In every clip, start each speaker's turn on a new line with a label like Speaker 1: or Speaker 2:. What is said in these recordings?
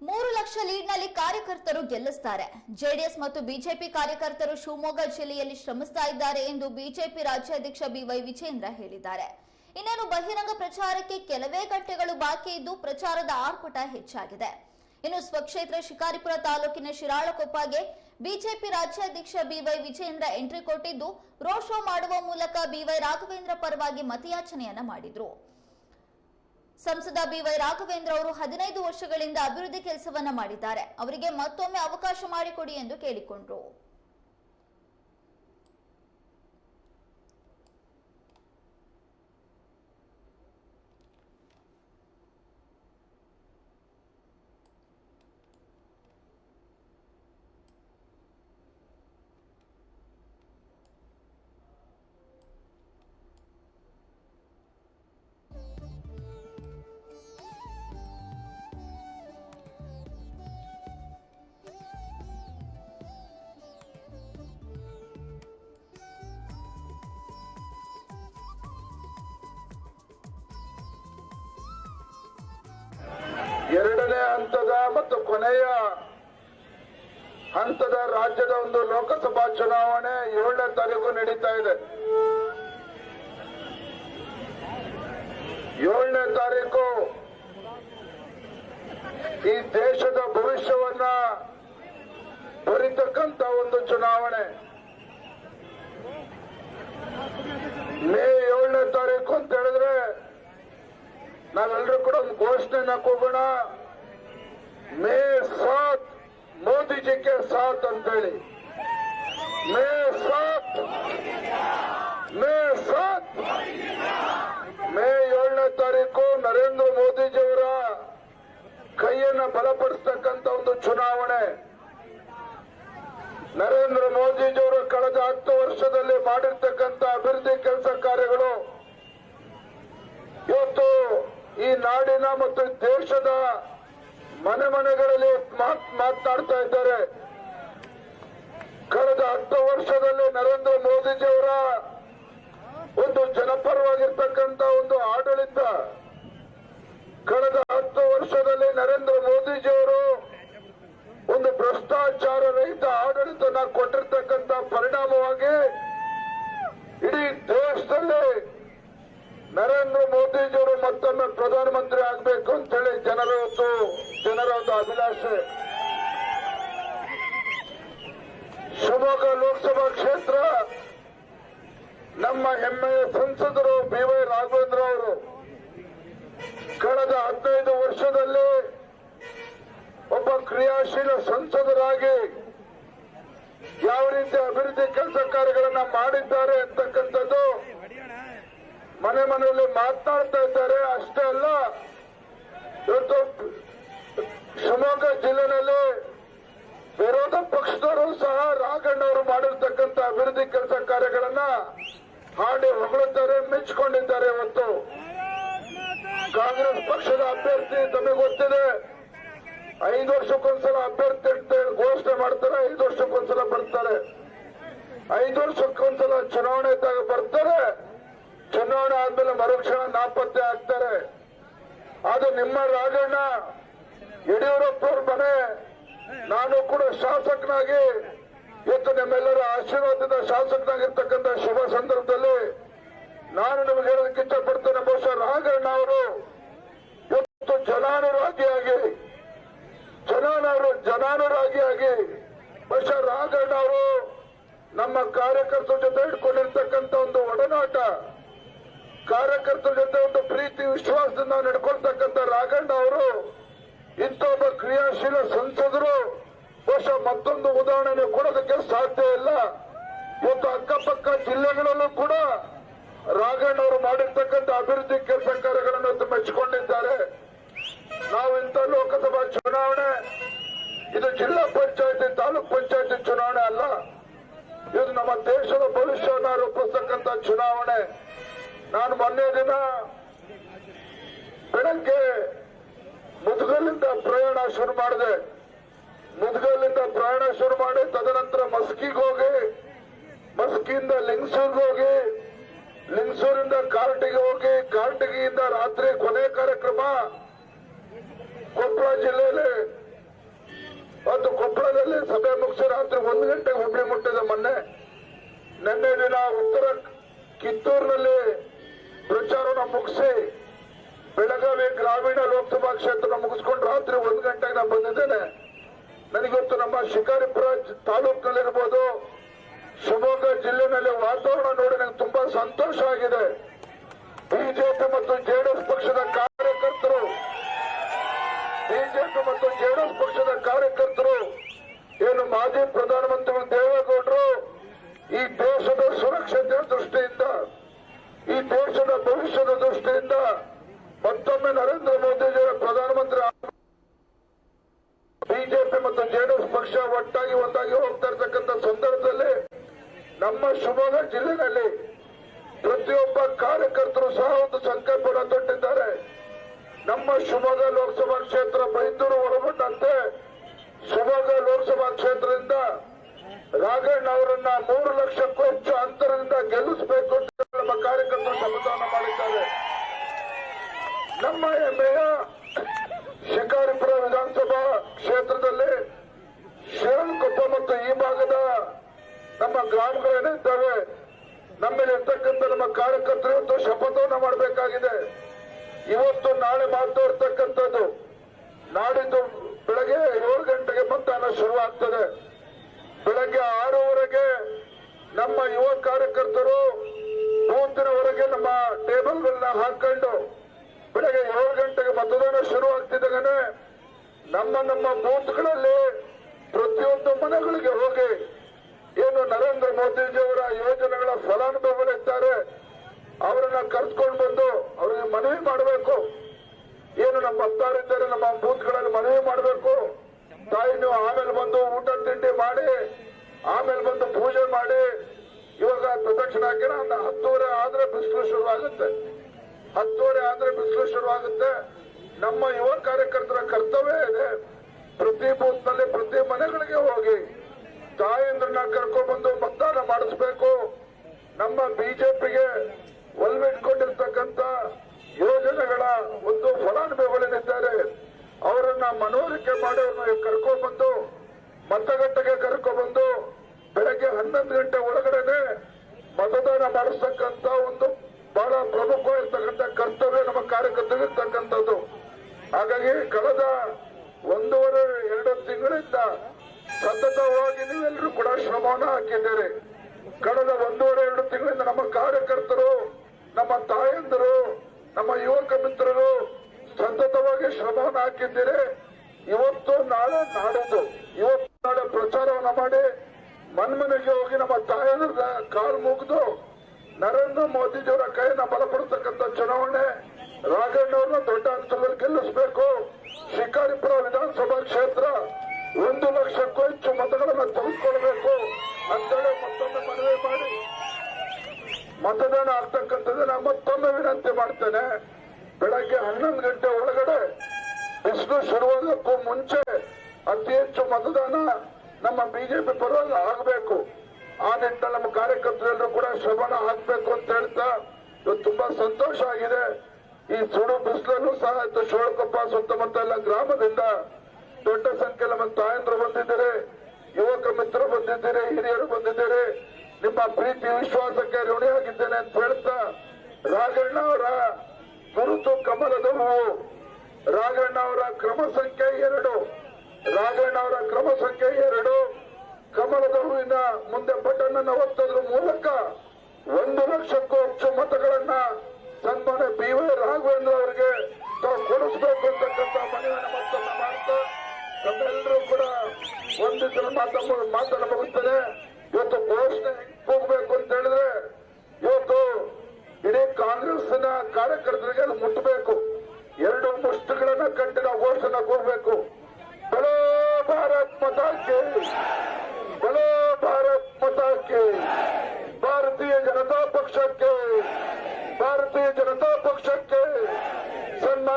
Speaker 1: ಮೂರು ಲಕ್ಷ ಲೀಡ್ನಲ್ಲಿ ಕಾರ್ಯಕರ್ತರು ಗೆಲ್ಲಿಸ್ತಾರೆ. ಜೆಡಿಎಸ್ ಮತ್ತು ಬಿಜೆಪಿ ಕಾರ್ಯಕರ್ತರು ಶಿವಮೊಗ್ಗ ಜಿಲ್ಲೆಯಲ್ಲಿ ಶ್ರಮಿಸ್ತಾ ಇದ್ದಾರೆ ಎಂದು ಬಿಜೆಪಿ ರಾಜ್ಯಾಧ್ಯಕ್ಷ ಬಿವೈ ವಿಜೇಂದ್ರ ಹೇಳಿದ್ದಾರೆ. ಇನ್ನೇನು ಬಹಿರಂಗ ಪ್ರಚಾರಕ್ಕೆ ಕೆಲವೇ ಗಂಟೆಗಳು ಬಾಕಿ ಇದ್ದು ಪ್ರಚಾರದ ಆರ್ಭಟ ಹೆಚ್ಚಾಗಿದೆ. ಇನ್ನು ಸ್ವಕ್ಷೇತ್ರ ಶಿಕಾರಿಪುರ ತಾಲೂಕಿನ ಶಿರಾಳಕೊಪ್ಪಗೆ ಬಿಜೆಪಿ ರಾಜ್ಯಾಧ್ಯಕ್ಷ ಬಿವೈ ವಿಜೇಂದ್ರ ಎಂಟ್ರಿ ಕೊಟ್ಟಿದ್ದು ರೋಡ್ ಶೋ ಮಾಡುವ ಮೂಲಕ ಬಿವೈ ರಾಘವೇಂದ್ರ ಪರವಾಗಿ ಮತಯಾಚನೆಯನ್ನ ಮಾಡಿದ್ರು. ಸಂಸದ ಬಿವೈ ರಾಘವೇಂದ್ರ ಅವರು ಹದಿನೈದು ವರ್ಷಗಳಿಂದ ಅಭಿವೃದ್ಧಿ ಕೆಲಸವನ್ನ ಮಾಡಿದ್ದಾರೆ. ಅವರಿಗೆ ಮತ್ತೊಮ್ಮೆ ಅವಕಾಶ ಮಾಡಿಕೊಡಿ ಎಂದು ಕೇಳಿಕೊಂಡ್ರು.
Speaker 2: ಎರಡನೇ ಹಂತದ ಮತ್ತು ಕೊನೆಯ ಹಂತದ ರಾಜ್ಯದ ಒಂದು ಲೋಕಸಭಾ ಚುನಾವಣೆ ಏಳನೇ ತಾರೀಕು ನಡೀತಾ ಇದೆ. ಏಳನೇ ತಾರೀಕು ಈ ದೇಶದ ಭವಿಷ್ಯವನ್ನ ಬರಿತಕ್ಕಂತ ಒಂದು ಚುನಾವಣೆ. ಮೇ ಏಳನೇ ತಾರೀಕು ಅಂತ ಹೇಳಿದ್ರೆ ನಾವೆಲ್ಲರೂ ಕೂಡ ಒಂದು ಘೋಷಣೆನ ಹಾಕೋಬೋಣ ಮೇ ಸಾತ್ ಮೋದಿಜಿಗೆ ಸಾತ್ ಅಂತೇಳಿ. ಮೇ ಸಾತ್ ಮೇ ಸಾತ್. ಮೇ ಏಳನೇ ತಾರೀಕು ನರೇಂದ್ರ ಮೋದಿಜಿಯವರ ಕೈಯನ್ನ ಬಲಪಡಿಸತಕ್ಕಂತ ಒಂದು ಚುನಾವಣೆ. ನರೇಂದ್ರ ಮೋದಿಜಿಯವರು ಕಳೆದ ಹತ್ತು ವರ್ಷದಲ್ಲಿ ಮಾಡಿರ್ತಕ್ಕಂಥ ಅಭಿವೃದ್ಧಿ ಕೆಲಸ ಕಾರ್ಯಗಳು ಇವತ್ತು ಈ ಮತ್ತು ದೇಶದ ಮನೆ ಮನೆಗಳಲ್ಲಿ ಮಾತ್- ಮಾತನಾಡ್ತಾ ಇದ್ದಾರೆ. ಕಳೆದ ಹತ್ತು ವರ್ಷದಲ್ಲಿ ನರೇಂದ್ರ ಮೋದಿಜಿಯವರ ಒಂದು ಜನಪರವಾಗಿರ್ತಕ್ಕಂಥ ಒಂದು ಆಡಳಿತ. ಕಳೆದ ಹತ್ತು ವರ್ಷದಲ್ಲಿ ನರೇಂದ್ರ ಮೋದಿಜಿಯವರು ಒಂದು ಭ್ರಷ್ಟಾಚಾರ ರಹಿತ ಆಡಳಿತನ ಕೊಟ್ಟಿರ್ತಕ್ಕಂಥ ಪರಿಣಾಮವಾಗಿ ಇಡೀ ದೇಶದಲ್ಲಿ ನರೇಂದ್ರ ಮೋದಿಜಿಯವರು ಮತ್ತೊಮ್ಮೆ ಪ್ರಧಾನಮಂತ್ರಿ ಆಗಬೇಕು ಅಂತೇಳಿ ಜನರ ಒಂದು ಜನರ ಒಂದು ಅಭಿಲಾಷೆ. ಶಿವಮೊಗ್ಗ ಲೋಕಸಭಾ ಕ್ಷೇತ್ರ ನಮ್ಮ ಹೆಮ್ಮೆಯ ಸಂಸದರು ಬಿ ವೈ ರಾಘವೇಂದ್ರ ಅವರು ಕಳೆದ ಹದಿನೈದು ವರ್ಷದಲ್ಲಿ ಒಬ್ಬ ಕ್ರಿಯಾಶೀಲ ಸಂಸದರಾಗಿ ಯಾವ ರೀತಿ ಅಭಿವೃದ್ಧಿ ಕೆಲಸ ಕಾರ್ಯಗಳನ್ನು ಮಾಡಿದ್ದಾರೆ ಅಂತಕ್ಕಂಥದ್ದು ಮನೆ ಮನೆಯಲ್ಲಿ ಮಾತನಾಡ್ತಾ ಇದ್ದಾರೆ. ಅಷ್ಟೇ ಅಲ್ಲ, ಇವತ್ತು ಶಿವಮೊಗ್ಗ ಜಿಲ್ಲೆನಲ್ಲಿ ವಿರೋಧ ಪಕ್ಷದವರು ಸಹ ರಾಘಣ್ಣವರು ಮಾಡಿರ್ತಕ್ಕಂಥ ಅಭಿವೃದ್ಧಿ ಕೆಲಸ ಕಾರ್ಯಗಳನ್ನ ಹಾಡಿ ಹೊಗಳುತ್ತಾರೆ, ಮೆಚ್ಚಿಕೊಂಡಿದ್ದಾರೆ ಇವತ್ತು. ಕಾಂಗ್ರೆಸ್ ಪಕ್ಷದ ಅಭ್ಯರ್ಥಿ ತಮಗೆ ಗೊತ್ತಿದೆ, ಐದು ವರ್ಷಕ್ಕೊಂದ್ಸಲ ಅಭ್ಯರ್ಥಿ ಅಂತ ಘೋಷಣೆ ಮಾಡ್ತಾರೆ, ಐದು ವರ್ಷಕ್ಕೊಂದ್ಸಲ ಬರ್ತಾರೆ. ಐದು ವರ್ಷಕ್ಕೊಂದ್ಸಲ ಚುನಾವಣೆ ಬರ್ತಾರೆ. ಚುನಾವಣೆ ಆದ್ಮೇಲೆ ಮರುಕ್ಷಣ ನಾಪತ್ತೆ ಆಗ್ತಾರೆ. ಅದು ನಿಮ್ಮ ರಾಜಣ್ಣ, ಯಡಿಯೂರಪ್ಪವ್ರ ಮನೆ. ನಾನು ಕೂಡ ಶಾಸಕನಾಗಿ ಇವತ್ತು ನಿಮ್ಮೆಲ್ಲರ ಆಶೀರ್ವಾದದ ಶಾಸಕನಾಗಿರ್ತಕ್ಕಂಥ ಶುಭ ಸಂದರ್ಭದಲ್ಲಿ ನಾನು ನಿಮಗೆ ಹೇಳೋದಕ್ಕೆ ಇಷ್ಟಪಡ್ತೇನೆ, ಬಹುಶಃ ರಾಘಣ್ಣ ಅವರು ಇವತ್ತು ಜನಾನುರಾಗಿಯಾಗಿ ಜನಾನವರು ಜನಾನುರಾಗಿಯಾಗಿ, ಬಹುಶಃ ರಾಘಣ್ಣ ಅವರು ನಮ್ಮ ಕಾರ್ಯಕರ್ತರ ಜೊತೆ ಇಟ್ಕೊಂಡಿರ್ತಕ್ಕಂಥ ಒಂದು ಒಡನಾಟ ಕಾರ್ಯಕರ್ತರ ಜೊತೆ ಒಂದು ಪ್ರೀತಿ, ವಿಶ್ವಾಸದಿಂದ ನಡ್ಕೊಳ್ತಕ್ಕಂಥ ರಾಘಣ್ಣ ಅವರು ಇಂಥ ಒಬ್ಬ ಕ್ರಿಯಾಶೀಲ ಸಂಸದರು, ಬಹುಶಃ ಮತ್ತೊಂದು ಉದಾಹರಣೆ ಕೊಡೋದಕ್ಕೆ ಸಾಧ್ಯ ಇಲ್ಲ. ಇವತ್ತು ಅಕ್ಕಪಕ್ಕ ಜಿಲ್ಲೆಗಳಲ್ಲೂ ಕೂಡ ರಾಘಣ್ಣ ಅವರು ಮಾಡಿರ್ತಕ್ಕಂಥ ಅಭಿವೃದ್ಧಿ ಕೆಲಸ ಕಾರ್ಯಗಳನ್ನು ಮೆಚ್ಚಿಕೊಂಡಿದ್ದಾರೆ. ನಾವು ಇಂಥ ಲೋಕಸಭಾ ಚುನಾವಣೆ, ಇದು ಜಿಲ್ಲಾ ಪಂಚಾಯತಿ, ತಾಲೂಕ್ ಪಂಚಾಯತಿ ಚುನಾವಣೆ ಅಲ್ಲ. ಇದು ನಮ್ಮ ದೇಶದ ಭವಿಷ್ಯವನ್ನು ರೂಪಿಸ್ತಕ್ಕಂಥ ಚುನಾವಣೆ. ನಾನು ಮೊನ್ನೆ ದಿನ ಬೆಳಗ್ಗೆ ಮುದ್ಗಲ್ಲಿಂದ ಪ್ರಯಾಣ ಶುರು ಮಾಡಿದೆ. ಮುದ್ಗಲ್ಲಿಂದ ಪ್ರಯಾಣ ಶುರು ಮಾಡಿ, ತದನಂತರ ಮಸ್ಕಿಗೆ ಹೋಗಿ, ಮಸ್ಕಿಯಿಂದ ಲಿಂಗ್ಸೂರ್ಗೆ ಹೋಗಿ, ಲಿಂಗ್ಸೂರಿಂದ ಕಾರ್ಟಿಗೆ ಹೋಗಿ ಕಾರ್ಟಿಗೆಯಿಂದ ರಾತ್ರಿ ಕೊನೆ ಕಾರ್ಯಕ್ರಮ ಕೊಪ್ಪಳ ಜಿಲ್ಲೆಯಲ್ಲಿ. ಮತ್ತು ಕೊಪ್ಪಳದಲ್ಲಿ ಸಭೆ ಮುಗಿಸಿ ರಾತ್ರಿ ಒಂದು ಗಂಟೆಗೆ ಹುಬ್ಳಿ ಮುಟ್ಟಿದೆ ಮೊನ್ನೆ. ನಿನ್ನೆ ದಿನ ಉತ್ತರ ಕಿತ್ತೂರಿನಲ್ಲಿ ಪ್ರಚಾರನ ಮುಗಿಸಿ ಬೆಳಗಾವಿ ಗ್ರಾಮೀಣ ಲೋಕಸಭಾ ಕ್ಷೇತ್ರ ಮುಗಿಸ್ಕೊಂಡು ರಾತ್ರಿ ಒಂದು ಗಂಟೆಗೆ ನಾನು ಬಂದಿದ್ದೇನೆ. ನನಗೊತ್ತು ನಮ್ಮ ಶಿಕಾರಿಪುರ ತಾಲೂಕಿನಲ್ಲಿರ್ಬೋದು ಶಿವಮೊಗ್ಗ ಜಿಲ್ಲೆನಲ್ಲಿ ವಾತಾವರಣ ನೋಡಿ ನನಗೆ ತುಂಬಾ ಸಂತೋಷ ಆಗಿದೆ. ಬಿಜೆಪಿ ಮತ್ತು ಜೆಡಿಎಸ್ ಪಕ್ಷದ ಕಾರ್ಯಕರ್ತರು ಬಿಜೆಪಿ ಮತ್ತು ಜೆಡಿಎಸ್ ಪಕ್ಷದ ಕಾರ್ಯಕರ್ತರು ಏನು ಮಾಜಿ ಪ್ರಧಾನಮಂತ್ರಿ ದೇವೇಗೌಡರು ಈ ದೇಶದ ಸುರಕ್ಷತೆಯ ದೃಷ್ಟಿಯಿಂದ ಈ ದೇಶದ ಭವಿಷ್ಯದ ದೃಷ್ಟಿಯಿಂದ ಮತ್ತೊಮ್ಮೆ ನರೇಂದ್ರ ಮೋದಿಜಿಯವರ ಪ್ರಧಾನಮಂತ್ರಿ ಬಿಜೆಪಿ ಮತ್ತು ಜೆಡಿಎಸ್ ಪಕ್ಷ ಒಟ್ಟಾಗಿ ಒಂದಾಗಿ ಹೋಗ್ತಾ ಇರ್ತಕ್ಕಂಥ ಸಂದರ್ಭದಲ್ಲಿ ನಮ್ಮ ಶಿವಮೊಗ್ಗ ಜಿಲ್ಲೆಯಲ್ಲಿ ಪ್ರತಿಯೊಬ್ಬ ಕಾರ್ಯಕರ್ತರು ಸಹ ಒಂದು ಸಂಕಲ್ಪವನ್ನು ತೊಟ್ಟಿದ್ದಾರೆ. ನಮ್ಮ ಶಿವಮೊಗ್ಗ ಲೋಕಸಭಾ ಕ್ಷೇತ್ರ ಬೈಂದೂರು ಒಳಗೊಂಡಂತೆ ಶಿವಮೊಗ್ಗ ಲೋಕಸಭಾ ಕ್ಷೇತ್ರದಿಂದ ರಾಘಣ್ಣ ಅವರನ್ನ ಮೂರು ಲಕ್ಷಕ್ಕೂ ಹೆಚ್ಚು ಅಂತರದಿಂದ ಗೆಲ್ಲಿಸಬೇಕು ಅಂತ ನಮ್ಮ ಕಾರ್ಯಕರ್ತರು ಶಪಥವನ್ನು ಮಾಡಿದ್ದಾರೆ ನಮ್ಮ ಹೆಮ್ಮೆಯ ಶಿಕಾರಿಪುರ ವಿಧಾನಸಭಾ ಕ್ಷೇತ್ರದಲ್ಲಿ ಶಿವನಕೊಪ್ಪ ಮತ್ತು ಈ ಭಾಗದ ನಮ್ಮ ಗ್ರಾಮಗಳೇನಿದ್ದಾವೆ ನಮ್ಮಲ್ಲಿ ಇರ್ತಕ್ಕಂಥ ನಮ್ಮ ಕಾರ್ಯಕರ್ತರು ಇವತ್ತು ಶಪಥವನ್ನು ಮಾಡಬೇಕಾಗಿದೆ. ಇವತ್ತು ನಾಳೆ ಮಾತಾಡ್ತಕ್ಕಂಥದ್ದು ನಾಡಿದ್ದು ಬೆಳಗ್ಗೆ ಏಳು ಗಂಟೆಗೆ ಮತದಾನ ಶುರುವಾಗ್ತದೆ. ಬೆಳಗ್ಗೆ ಆರೂವರೆಗೆ ನಮ್ಮ ಯುವ ಕಾರ್ಯಕರ್ತರು ಬೂತಿನವರೆಗೆ ನಮ್ಮ ಟೇಬಲ್ಗಳನ್ನ ಹಾಕೊಂಡು ಬೆಳಗ್ಗೆ ಏಳು ಗಂಟೆಗೆ ಮತದಾನ ಶುರು ಆಗ್ತಿದ್ದಾಗನೆ ನಮ್ಮ ನಮ್ಮ ಬೂತ್ಗಳಲ್ಲಿ ಪ್ರತಿಯೊಂದು ಮನೆಗಳಿಗೆ ಹೋಗಿ ಏನು ನರೇಂದ್ರ ಮೋದಿಜಿಯವರ ಯೋಜನೆಗಳ ಫಲಾನುಭವಿಗಳಿದ್ದಾರೆ ಅವರನ್ನ ಕರೆದುಕೊಂಡು ಬಂದು ಅವರಿಗೆ ಮನವಿ ಮಾಡಬೇಕು. ಏನು ನಮ್ಮ ಭಕ್ತಾರಿದ್ದಾರೆ ನಮ್ಮ ಬೂತ್ಗಳಲ್ಲಿ ಮನವಿ ಮಾಡಬೇಕು. ತಾಯಿ ನೀವು ಆಮೇಲೆ ಬಂದು ಊಟ ತಿಂಡಿ ಮಾಡಿ, ಆಮೇಲೆ ಬಂದು ಪೂಜೆ ಮಾಡಿ, ಇವಾಗ ಪ್ರದಕ್ಷಿಣ ಹಾಕಿರ ಹತ್ತುವರೆ ಆದ್ರೆ ಬಿಸಿಲು ಶುರುವಾಗುತ್ತೆ. ಹತ್ತುವರೆ ಆದ್ರೆ ಬಿಸಿಲು ಶುರುವಾಗುತ್ತೆ. ನಮ್ಮ ಯುವ ಕಾರ್ಯಕರ್ತರ ಕರ್ತವ್ಯ ಇದೆ. ಪ್ರತಿ ಬೂತ್ನಲ್ಲಿ ಪ್ರತಿ ಮನೆಗಳಿಗೆ ಹೋಗಿ ತಾಯಂದ್ರನ್ನ ಕರ್ಕೊಂಡು ಬಂದು ಮತದಾನ ಮಾಡಿಸ್ಬೇಕು. ನಮ್ಮ ಬಿಜೆಪಿಗೆ ಒಲ್ಮೆಟ್ಕೊಂಡಿರ್ತಕ್ಕಂಥ ಯೋಜನೆಗಳ ಒಂದು ಫಲಾನುಭವಿಗಳಿದ್ದಾರೆ. ಅವರನ್ನ ಮನವರಿಕೆ ಮಾಡಿ ಕರ್ಕೊಂಡ್ಬಂದು ಕರ್ಕೊಂಡ್ ಬಂದು ಮತಗಟ್ಟೆಗೆ ಕರ್ಕೊಂಡ್ಬಂದು ಬೆಳಗ್ಗೆ ಹನ್ನೊಂದು ಗಂಟೆ ಒಳಗಡೆನೆ ಮತದಾನ ಮಾಡಿಸ್ತಕ್ಕಂತ ಒಂದು ಬಹಳ ಪ್ರಮುಖವಾಗಿರ್ತಕ್ಕಂಥ ಕರ್ತವ್ಯ ನಮ್ಮ ಕಾರ್ಯಕರ್ತರಿಗೆ ಇರ್ತಕ್ಕಂಥದ್ದು. ಹಾಗಾಗಿ ಕಳೆದ ಒಂದೂವರೆ, ಎರಡು ತಿಂಗಳಿಂದ ಸತತವಾಗಿ ನೀವೆಲ್ಲರೂ ಕೂಡ ಶ್ರಮವನ್ನು ಹಾಕಿದ್ದೀರಿ. ಕಳೆದ ಒಂದೂವರೆ, ಎರಡು ತಿಂಗಳಿಂದ ನಮ್ಮ ಕಾರ್ಯಕರ್ತರು, ನಮ್ಮ ತಾಯಂದಿರು, ನಮ್ಮ ಯುವಕ ಮಿತ್ರರು ಸತತವಾಗಿ ಶ್ರಮವನ್ನು ಹಾಕಿದ್ದೀರಿ. ಇವತ್ತು ನಾಳೆ ನಾಡಿದ್ದು. ಇವತ್ತು ನಾಳೆ ಪ್ರಚಾರವನ್ನ ಮಾಡಿ ಮನ್ಮನೆಗೆ ಹೋಗಿ ನಮ್ಮ ತಾಯಂದ್ರ ಕಾಲು ಮುಗಿದು ನರೇಂದ್ರ ಮೋದಿಜಿಯವರ ಕೈಯನ್ನ ಬಲಪಡಿಸತಕ್ಕಂಥ ಚುನಾವಣೆ ರಾಘಣ್ಣವ್ರನ್ನ ದೊಡ್ಡ ಅಂತರದಲ್ಲಿ ಗೆಲ್ಲಿಸಬೇಕು. ಶಿಕಾರಿಪುರ ವಿಧಾನಸಭಾ ಕ್ಷೇತ್ರ ಒಂದು ಲಕ್ಷಕ್ಕೂ ಹೆಚ್ಚು ಮತಗಳನ್ನು ತೆಗೆದುಕೊಳ್ಬೇಕು ಅಂತೇಳಿ ಮತ್ತೊಮ್ಮೆ ಮನವಿ ಮಾಡಿ. ಮತದಾನ ಆಗ್ತಕ್ಕಂಥದ್ದನ್ನ ಮತ್ತೊಮ್ಮೆ ವಿನಂತಿ ಮಾಡ್ತೇನೆ. ಬೆಳಗ್ಗೆ ಹನ್ನೊಂದು ಗಂಟೆ ಒಳಗಡೆ ಬಿಸಿಲು ಶುರುವಾಗಕ್ಕೂ ಮುಂಚೆ ಅತಿ ಹೆಚ್ಚು ಮತದಾನ ನಮ್ಮ ಬಿಜೆಪಿ ಪರವಾಗಿ ಆಗಬೇಕು. ಆ ನಿಟ್ಟಿನಲ್ಲಿ ನಮ್ಮ ಕಾರ್ಯಕರ್ತರೆಲ್ಲರೂ ಕೂಡ ಶ್ರಮಣ ಹಾಕ್ಬೇಕು ಅಂತ ಹೇಳ್ತಾ ಇವತ್ತು ತುಂಬಾ ಸಂತೋಷ ಆಗಿದೆ. ಈ ಸುಡು ಬಿಸಿಲಲ್ಲೂ ಸಹ ಇತ್ತು ಶೋಳಕೊಪ್ಪ ಸುತ್ತಮುತ್ತ ಎಲ್ಲ ಗ್ರಾಮದಿಂದ ದೊಡ್ಡ ಸಂಖ್ಯೆ ನಮ್ಮ ತಾಯಂದ್ರು ಬಂದಿದ್ದೀರಿ, ಯುವಕ ಮಿತ್ರರು ಬಂದಿದ್ದೀರಿ, ಹಿರಿಯರು ಬಂದಿದ್ದೀರಿ. ನಿಮ್ಮ ಪ್ರೀತಿ, ವಿಶ್ವಾಸಕ್ಕೆ ಋಣಿಯಾಗಿದ್ದೇನೆ ಅಂತ ಹೇಳ್ತಾ ರಾಘಣ್ಣ ಅವರ ಗುರುತು ಕಮಲದ ಹೂವು. ರಾಘಣ್ಣ ಅವರ ಕ್ರಮ ಸಂಖ್ಯೆ ಎರಡು. ರಾಘಣ್ಣ ಅವರ ಕ್ರಮ ಸಂಖ್ಯೆ ಎರಡು. ಕಮಲದ ಹೂವಿನ ಮುಂದೆ ಬಟನ್ ಒತ್ತೋದ್ರ ಮೂಲಕ ಒಂದು ಲಕ್ಷಕ್ಕೂ ಹೆಚ್ಚು ಮತಗಳನ್ನ ಸನ್ಮಾನ್ಯ ಬಿ ವೈ ರಾಘವೇಂದ್ರ ಅವರಿಗೆ ತಾವು ಕೊಡಿಸ್ಬೇಕು ಅಂತಕ್ಕಂಥ ಮನವಿಯನ್ನು ಮತ್ತೊಮ್ಮೆ ಮಾಡ್ತಾ ತಮ್ಮೆಲ್ಲರೂ ಕೂಡ ಒಂದಿದ್ದರೆ ಮಾತ ಮಾತಾಡಬಹುದೇ ಇವತ್ತು ಘೋಷಣೆ ಹೆಂಗ್ ಹೋಗ್ಬೇಕು ಅಂತ ಹೇಳಿದ್ರೆ ಇವತ್ತು ಇಡೀ ಕಾಂಗ್ರೆಸ್ನ ಕಾರ್ಯಕರ್ತರಿಗೆ ಮುಟ್ಟಬೇಕು ಎರಡು ಮುಷ್ಟುಗಳನ್ನ ಕಟ್ಟಿ ನಾವು ಘೋಷಣೆ ಹೋಗ್ಬೇಕು ಬಲೋ ಭಾರತ್ ಮತಾಕ್ಕೆ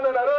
Speaker 2: mano la